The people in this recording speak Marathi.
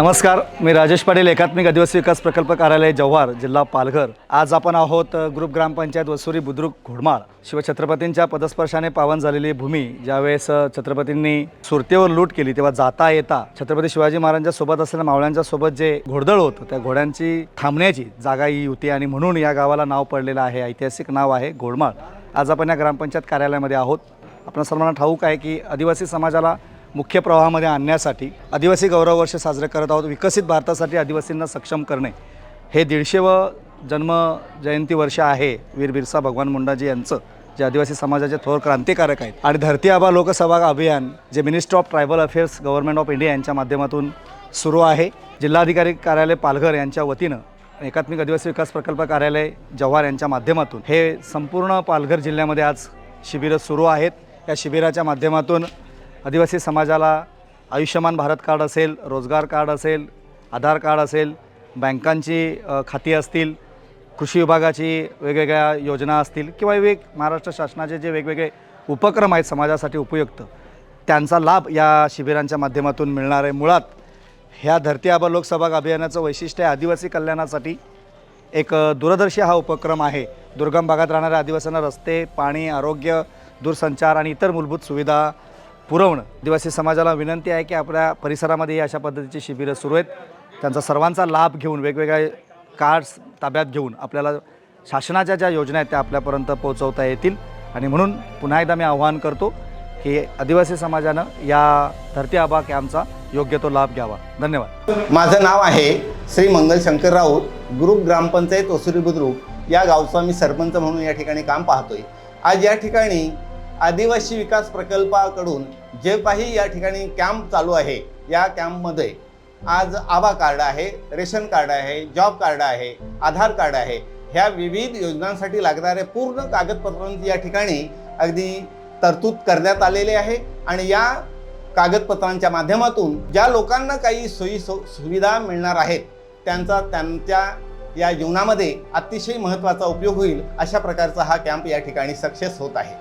नमस्कार मी राजेश पाटील एकात्मिक आदिवासी विकास प्रकल्प कार्यालय जव्हार जिल्हा पालघर. आज आपण आहोत ग्रुप ग्रामपंचायत वसुरी बुद्रुक घोडमाळ. शिवछत्रपतींच्या पदस्पर्शाने पावन झालेली भूमी ज्यावेळेस छत्रपतींनी सुरतेवर लूट केली तेव्हा जाता येता छत्रपती शिवाजी महाराजांच्या सोबत असलेल्या मावळ्यांच्या सोबत जे घोडदळ होतं त्या घोड्यांची थांबण्याची जागा ही होती आणि म्हणून या गावाला नाव पडलेलं आहे ऐतिहासिक नाव आहे घोडमाळ. आज आपण या ग्रामपंचायत कार्यालयामध्ये आहोत. आपल्या सर्वांना ठाऊक आहे की आदिवासी समाजाला मुख्य प्रवाहामध्ये आणण्यासाठी आदिवासी गौरव वर्ष साजरे करत आहोत. विकसित भारतासाठी आदिवासींना सक्षम करणे. हे दीडशेवं जन्म जयंती वर्ष आहे. वीर बिरसा भगवान मुंडाजी यांचं जे आदिवासी समाजाचे थोर क्रांतिकारक आहेत. आणि धरती आबा लोकसहभाग अभियान जे minister of tribal affairs government of India यांच्या माध्यमातून सुरू आहे. जिल्हाधिकारी कार्यालय पालघर यांच्या वतीनं एकात्मिक आदिवासी विकास प्रकल्प कार्यालय जव्हार यांच्या माध्यमातून हे संपूर्ण पालघर जिल्ह्यामध्ये आज शिबिरं सुरू आहेत. या शिबिराच्या माध्यमातून आदिवासी समाजाला आयुष्यमान भारत कार्ड असेल रोजगार कार्ड असेल आधार कार्ड असेल बँकांची खाती असतील कृषी विभागाची वेगवेगळ्या योजना असतील किंवा वेग महाराष्ट्र शासनाचे जे वेगवेगळे उपक्रम आहेत समाजासाठी उपयुक्त त्यांचा लाभ या शिबिरांच्या माध्यमातून मिळणार आहे. मुळात ह्या धरती आबा लोकसभा अभियानाचं वैशिष्ट्य आहे आदिवासी कल्याणासाठी एक दूरदर्शी हा उपक्रम आहे. दुर्गम भागात राहणाऱ्या आदिवासींना रस्ते पाणी आरोग्य दूरसंचार आणि इतर मूलभूत सुविधा पुरवणं. आदिवासी समाजाला विनंती आहे की आपल्या परिसरामध्ये अशा पद्धतीची शिबिरं सुरू आहेत. त्यांचा सर्वांचा लाभ घेऊन वेगवेगळ्या कार्ड्स ताब्यात घेऊन आपल्याला शासनाच्या ज्या योजना आहेत त्या आपल्यापर्यंत पोहोचवता येतील. आणि म्हणून पुन्हा एकदा मी आवाहन करतो की आदिवासी समाजानं या धरती आबा कॅम्पचा योग्य तो लाभ घ्यावा. धन्यवाद. माझं नाव आहे श्री मंगल शंकर राऊत ग्रुप ग्रामपंचायत वसुरी बुद्रुक. या गावचा मी सरपंच म्हणून या ठिकाणी काम पाहतोय. आज या ठिकाणी आदिवासी विकास प्रकल्पाकडून जे काही या ठिकाणी कॅम्प चालू आहे या कॅम्पमध्ये आज आभा कार्ड आहे रेशन कार्ड आहे जॉब कार्ड आहे आधार कार्ड आहे ह्या विविध योजनांसाठी लागणारे पूर्ण कागदपत्रांची या ठिकाणी अगदी तरतूद करण्यात आलेली आहे. आणि या कागदपत्रांच्या माध्यमातून ज्या लोकांना काही सोयी सु सुविधा मिळणार आहेत त्यांचा त्यांच्या या जीवनामध्ये अतिशय महत्त्वाचा उपयोग होईल अशा प्रकारचा हा कॅम्प या ठिकाणी सक्सेस होत आहे.